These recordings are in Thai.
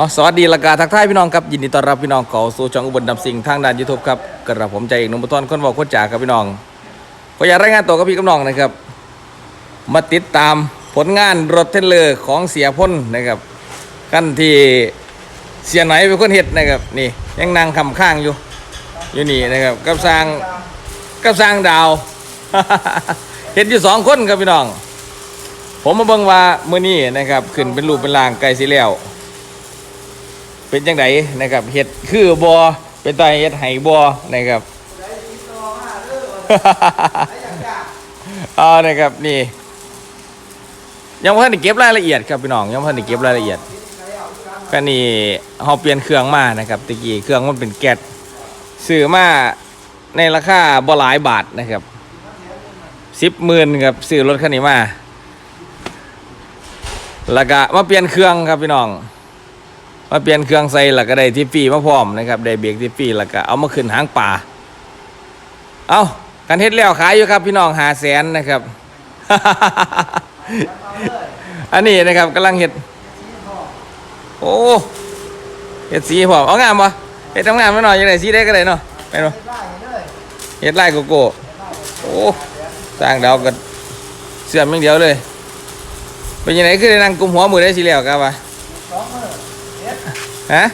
อสวัสดีละกาทักทายพี่น้องครับยินดีต้อนรับพี่น้องเข้าสู่ช่องอุบลดำสิงทางด้านยูทูบครับกระผมใจเอกหนุ่มบุตรคนบอกคนจ่าครับพี่น้องก็อยากรายงานตัวกับพี่กับน้องนะครับ มาติดตามผลงานรถเทรลเลอร์ของเสียพ้นนะครับกันที่เสียไหนเป็นคนเฮ็ดนะครับนี่ยังนั่งคำข้างอยู่อยู่นี่นะครับกับสร้างกับสร้างดาวเฮ็ดอยู่สองคนครับพี่น้อง ผมมาเบิ่งว่ามื้อนี้นะครับขึ้นเป็นรูปเป็นรางไกลสิแล้ว เป็นจังไดนะครับเห็ดคือบอเป็นตาเห็ดไห้บอนะครับเอานะครับนี่ยังไม่ทันได้เก็บรายละเอียดครับพี่น้องยังไม่ทันได้เก็บรายละเอียดก็นี่เราเปลี่ยนเครื่องมานะครับตะกี้เครื่องมันเป็นแก๊สซื้อมาในราคาบ่หลายบาทนะครับสิบหมื่นครับซื้อรถคันนี้มาแล้วก็มาเปลี่ยนเครื่องครับพี่น้อง มาเปลี่ยนเครื่องใส่แล้วก็ได้ทิปปี้มาพร้อมนะครับได้เบรกทิปปี้แล้วก็เอามาขึ้นหางป่า เอากันเฮ็ดแล้วขายอยู่ครับพี่น้องหาแสนนะครับ อันนี้นะครับกำลังเฮ็ด โอ้เฮ็ดสีพร้อมเอางามปะเฮ็ดทำงานมาหน่อยยังไงสีได้ก็ได้เนาะไปเนาะเฮ็ดลายโกโก้โอ้สร้างดาวก็เสื่อมอย่างเดียวเลย เป็นยังไงคือได้นั่งกุมหัวมือได้สิแล้วครับวะ ฮะ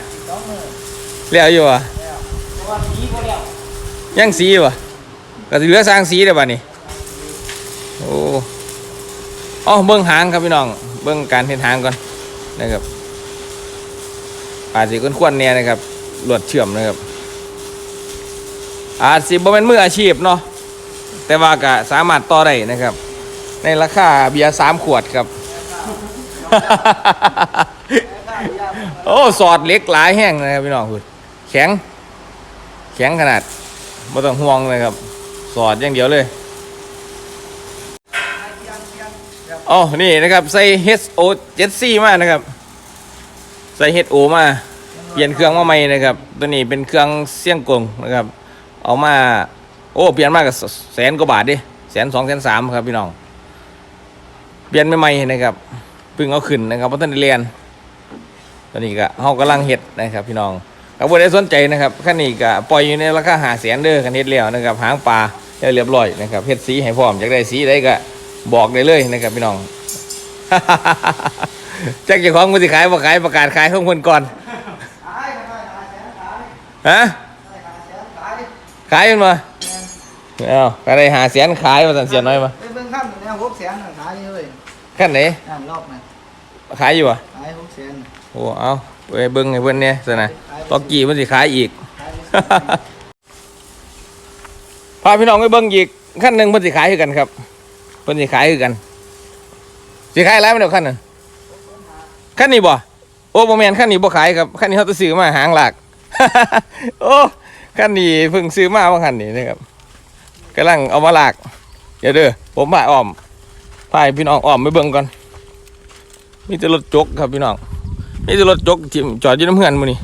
เลี้ยวอยู่อะยังสีอยู่อะก็เหลือสร้างสีได้ป่ะนี่โอ้อ๋อเบิ้งหางครับพี่น้อง เบิ้งการเห็นหางก่อนนะครับอาจสิควรๆเนี่ยนะครับหลวดเชื่อมนะครับ อาจสิบ่เป็นมืออาชีพเนาะแต่ว่าก็สามารถต่อได้นะครับ ในราคาเบียร์สามขวดครับ โอ้สอดเหล็กหลายแห้งนะครับพี่น้องคุณแข็ง แข็งขนาดไม่ต้องห่วงเลยครับ สอดอย่างเดียวเลยอ๋อนี่นะครับใส่ HO 7C มานะครับ ใส่ HO มาเปลี่ยนเครื่องมาใหม่นะครับ ตัวนี้เป็นเครื่องเสี่ยงกงนะครับ เอามา โอ้เปลี่ยนมากกับแสนกว่าบาทดิแสนสองแสนสามครับพี่น้อง เปลี่ยนใหม่ๆนะครับเพิ่งเอาขึ้นนะครับเพราะท่านเรียน ตอนนี้ก็เฮากำลังเฮ็ดนะครับพี่น้องถ้าบ่ได้สนใจนะครับคันนี้ก็ปล่อยอยู่ในราคาหาแสนเด้อคันเฮ็ดแล้วนะครับหางปลาได้เรียบร้อยนะครับเฮ็ดสีให้พร้อมอยากได้สีใดก็บอกได้เลยนะครับพี่น้องจักเจ้าของมันสิขายบ่ขายประกาศขายของคนก่อนขายขายขายแสนขายฮะขายขายแสนขายขายมันมาเอ้าก็ได้หาแสนขายว่าซั่นเสียน้อยมาไปเบิ่งข้ามแนวหกแสนน่ะขายเลยคันไหนนั่นรอบน่ะขายอยู่อะขายหกแสน โอ้เอาไปเบิ่งให้เพิ่อนเนี่ยซะนะตอกี้มันสิขายอีกพาพี่น้องไปเบิ่งอีกขั้นหนึ่งเพิ่นสิขายคือกันครับ เพิ่นสิขายคือกันสิขายหลายมันเดียวขั้นน่ะขั้นนี้บ่โอ้บ่แมนขั้นนี้บ่ขายครับขั้นนี้เขาจะซื้อมาหางหลักโอ้ขั้นนี้เพิ่งซื้อมาว่าขั้นนี้นะครับกำลังเอามาหลากเดี๋ยวเด้อผมพาอ้อมพาพี่น้องอ้อมไปเบิ่งก่อนมีแต่รถจกครับพี่น้อง มีแต่รถจกจอดอยู่น้ำเฮือนมื้อนี้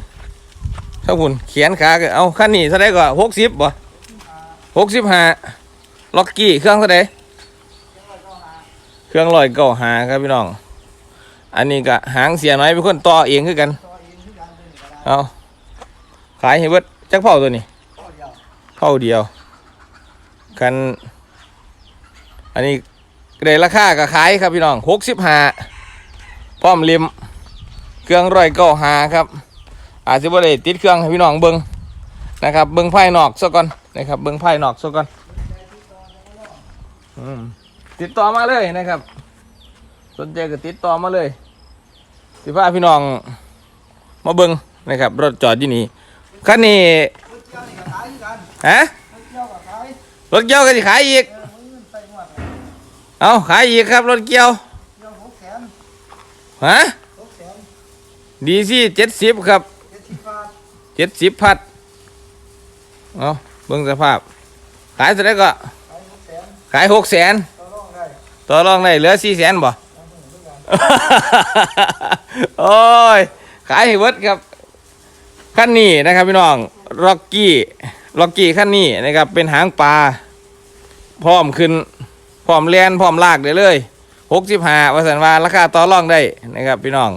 ถ้าคุณเขียนขาเอาขั้นนี้เท่าไดก็60บ่หกสิบห้าล็อกกี้เครื่องเท่าไดเครื่องลอยเก่าหาครับพี่น้อง อันนี้ก็หางเสียน้อยเป็นคนต่อเองคือกันเองคือกัน เอาขายให้เบิดจักเผาตัวนี้เผาเดียว กัน อันนี้ได้ราคาก็ขายครับพี่น้องหกสิบห้าพร้อมริม เครื่องร้อยเก้าหาครับ อาจจะบ่ได้ติดเครื่องให้พี่น้องเบิ้งนะครับ เบิ้งภายนอกซะก่อนนะครับ เบิ้งภายนอกซะก่อนติดต่อมาเลยนะครับ สนใจก็ติดต่อมาเลย สิพาพี่น้องมาเบิ้งนะครับ รถจอดที่นี่คันนี้รถเกี่ยวนี่ก็ขายกันฮะรถเกี่ยวก็ขายรถเกี่ยวก็สิขายอีก เอาขายอีกครับ รถเกี่ยวฮะ ดีซี่เจ็ดสิบครับเจ็ดสิบพัดเอาเบิ่งสภาพ ขายเท่าไหรก็ขายหกแสนขายหกแสนต่อรองได้ต่อรองได้เหลือสี่แสนบ่เอาหนึ่งคือกันโอ้ย ขายให้เบิดครับขั้นนี้นะครับพี่น้องล็อกกี้ล็อกกี้ขั้นนี้นะครับเป็นหางปลาพร้อมขึ้นพร้อมแลนพร้อมลากได้เลยหกสิบห้าว่าสันวาราคาต่อรองได้นะครับพี่น้อง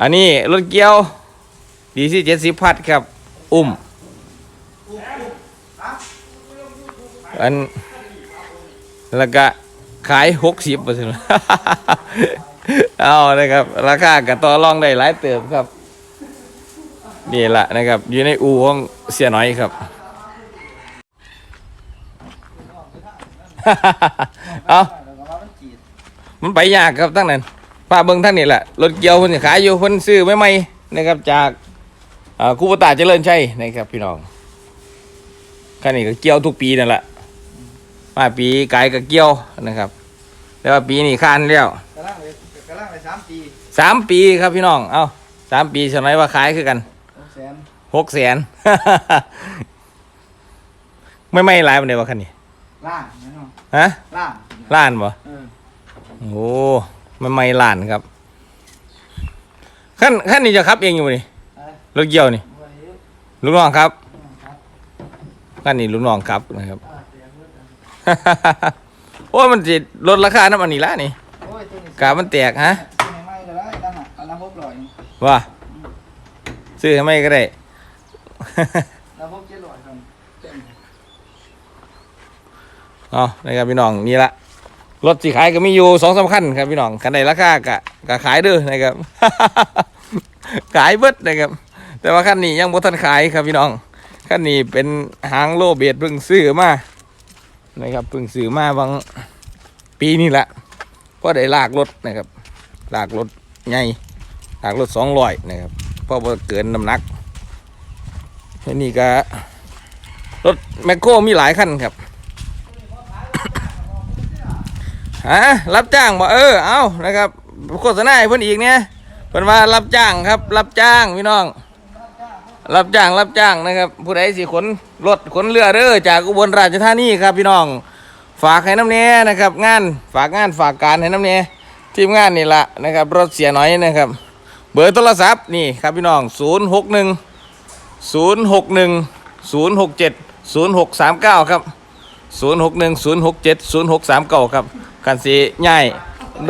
อันนี้รถเกียวดีซีเจ็ดสิบพัดครับ อุ้ม อัน แล้วก็ขายหกสิบเปอร์เซ็นต์เอานะครับ ราคากับต่อรองได้หลายเติมครับ นี่แหละนะครับ อยู่ในอู่ของเสียน้อยครับ เอาแล้วก็ว่ามันไปยากครับทั้งนั้น ป้าเบิ้งทั้งนี้แหละรถเกียวเพิ่นสิขายอยู่เพิ่นซื้อไม่ไม่ๆนะครับจากอ่าคูปตาเจริญชัยนะครับ พี่น้องคันนี้ก็เกี่ยวทุกปีนั่นแหละมาปีกายก็เกี่ยวนะครับแต่ว่าปีนี้คานแล้วกระล่างเลยกระล่างเลยสามปีสามปีครับพี่น้อง เอาสามปีฉะนั้นว่าขายคือกันหกแสนหกแสนไม่ไม่หลายมันเดียวว่าคันนี้ล่างนะเนาะฮะล่างล้านบ่เออโอ้ ไม่ไม่ล้านครับขั้นขั้นนี้จะขับเองอยู่บ่นี่เอ้ยรถเกี่ยวนี่ไว้ลูกน้องครับครับขั้นนี้ลูกน้องครับนะครับอ่าเสียงเบิดโอ้ยมันจะลดราคาน้ำมันนี่ละนี่โอ้ยตัวนี้กามันแตกฮะซื้อใหม่ๆก็ได้ตั้งอะอันละหกร้อยนี่ว่าซื้อให้ไม่ก็ได้แล้วหกเจ็ดร้อยครับเต็มเอานะครับพี่น้องนี่ละ รถสีขายก็มีอยู่สองสาคันครับพี่น้องคันใดราคากะกะขายเด้อนะครับ ขายเบิดนะครับ แต่ว่าคันนี้ยังบ่ทันขายครับพี่น้องคันนี้เป็นหางโลเบดเพิ่งซื้อมานะครับเพิ่งซื้อมาบางปีนี่แหละก็ได้ลากรถนะครับลากรถใหญ่ลากรถสองร้อยนะครับเพราะว่าเกินน้ำหนักนนี้ก็รถแมคโครมีหลายคันครับ ฮะรับจ้างบ่เออเอานะครับโฆษณาให้เพิ่นอีกเนี่ยเพิ่นว่ารับจ้างครับ รับจ้างพี่น้อง รับจ้างรับจ้างนะครับ ผู้ใดสิขนรถขนเรือเด้อจากอุบลราชธานีครับพี่น้อง ฝากให้น้ำเนี้นะครับ งานฝากงานฝากการให้น้ำเนี้ทีมงานนี่ละนะครับ รถเสียน้อยนะครับ เบอร์โทรศัพท์นี่ครับพี่น้อง 061067063 9ครับ0 6 1 0 6 7 0 6 3 9ครับกันสีใหญ่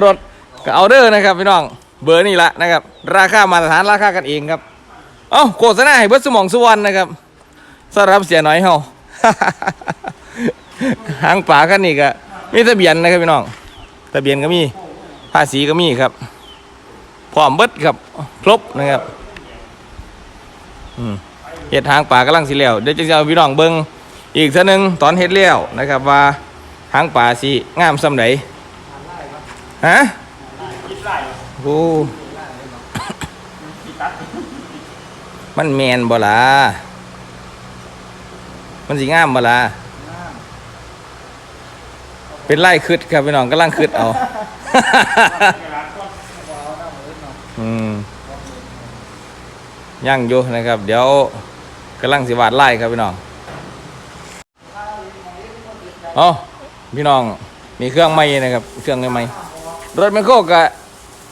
รถก็เอาเด้อนะครับพี่น้องเบอร์นี่ละนะครับ ราคามาตรฐานราคากันเองครับ เอ้าโฆษณาให้เบิดสมองสุวรรณนะครับสำหรับเสียน้อยเฮาหางป่ากันนี่ก็มีทะเบียนนะครับพี่น้องทะเบียนก็มีภาษีก็มีครับพร้อมเบิดครับครบนะครับอืมเฮ็ดทางป่ากำลังสิแล้วเดี๋ยวจะเอาพี่น้องเบิ่ง อีกเท่านึงตอนเฮ็ดแล้วนะครับว่าทางป่าสิงามส่ำไหนฮะโอ้มันแมนบ่ล่ะมันสิงามบ่ล่ะเป็นไล่คืดครับพี่น้องกำลังคืดเอาอืมย่างอยู่นะครับ เดี๋ยวกำลังสิวาดไล่ครับพี่น้อง อ๋อพี่น้องมีเครื่องใหม่นะครับ เครื่องใหม่รถแมคโครกับ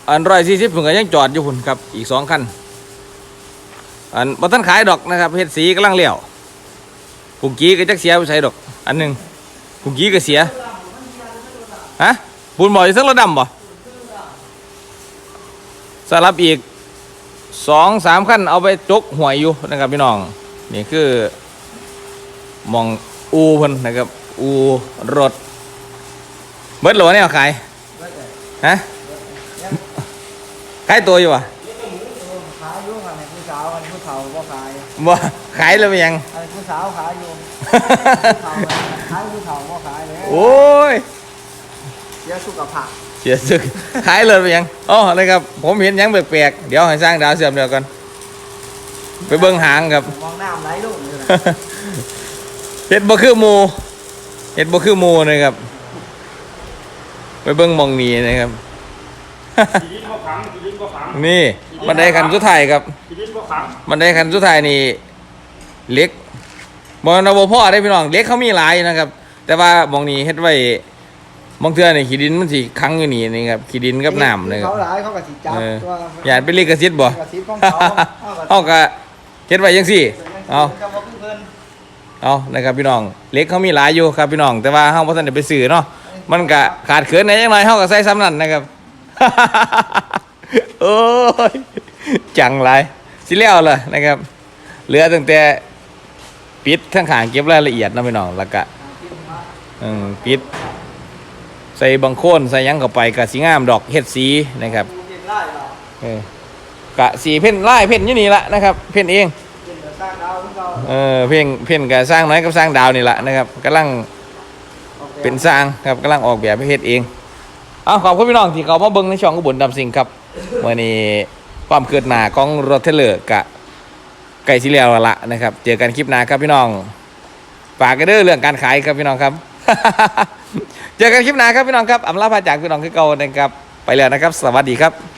อันร้อยสี่สิบผมก็ยังจอดอยู่พุ่นครับ อีกสองคัน อันบ่ทันขายดอกนะครับเฮ็ดสีกำลังเลี้ยวกุงกี้ก็จักเสียไปใส่ดอก อันหนึ่งกุงกี้ก็เสียฮะบุญบ่อยสักระดำบ่สลับอีกสองสามขั้นเอาไปจกหวยอยู่นะครับพี่น้อง นี่คือมองอูเพิ่นนะครับ อูรถเบิดโหลเนี่ยขายฮะขายตัวอยู่วะขายอยู่ค่ะในผู้สาวอันนี้ผู้เฒ่าก็ขายบ่ขายแล้วเป็นยังอันนี้ผู้สาวขายอยู่ผู้เฒ่าขายผู้เฒ่าก็ขายเลยโอ้ยเสียสุขภาพเสียสึกขายเลยไปยังอ๋อนะครับผมเห็นหยังแปลกๆเดี๋ยวให้สร้างดาวเสื่อมเดียวกันไปเบิ้งหางครับมองน้ำไหลลงเลยนะเห็ดบ่คือหมู เห็ดบ่คือหมูนะครับ ไปเบิ้งหมองนี้นะครับขีดินบ่ขังขีดินบ่ขังนี่บันไดคันสุดท้ายครับขีดินบ่ขังบันไดคันสุดท้ายนี่เหล็กบอนบพ่อได้พี่น้องเหล็กเขามีหลายนะครับ แต่ว่าหมองนี้เฮ็ดไว้หมองเทื่อนี่ขี้ดินมันสิค้างอยู่นี่นี่ครับขี้ดินกับน้ำนะครับ เขาหลายเขาก็สิจับเออตัวอย่าเป็นลิขสิทธิ์บ่ลิขสิทธิ์ของเขาเอาก็เฮ็ดไว้จังซี่ เอา ก็บ่คือ เพิ่นเอานะครับพี่น้องเล็กเขามีหลายอยู่ครับพี่น้อง แต่ว่าเฮาบ่ทันได้ไปซื้อเนาะมันก็ขาดเขินในจังหน่อยเฮาก็ใส่ซ้ำนั่นนะครับ โอ้ยจังไรสิแล้วเลยนะครับ เหลือตั้งแต่ปิดทั้งขางเก็บรายละเอียดนะพี่น้องแล้วก็อืมปิด ใส่บางโคนใส่ยังเข้าไปกะสีงามดอกเห็ดสีนะครับเก็บไล่เหรออกะสีเพ่นไล่เพ่นอยู่นี่ละนะครับ เพ่นเอง เออเพ่งเพ่นกะสร้างน้อยกับสร้างดาวนี่แหละนะครับกำลังเป็นสร้างครับกำลังออกแบบให้เฮ็ดเองเอาขอบคุณพี่น้องที่เขามาเบิ่งในช่องอุบลดำสิงครับวันนี้ความเกิดหนาของรถเทเลอร์กะไก่สิแล้วละนะครับ เจอกันคลิปหน้าครับพี่น้องฝากกันเด้อเรื่องการขายครับพี่น้องครับ เจอกันคลิปหน้าครับพี่น้องครับอำลาพาจากพี่น้องคือเก่านะครับ ไปแล้วนะครับ สวัสดีครับ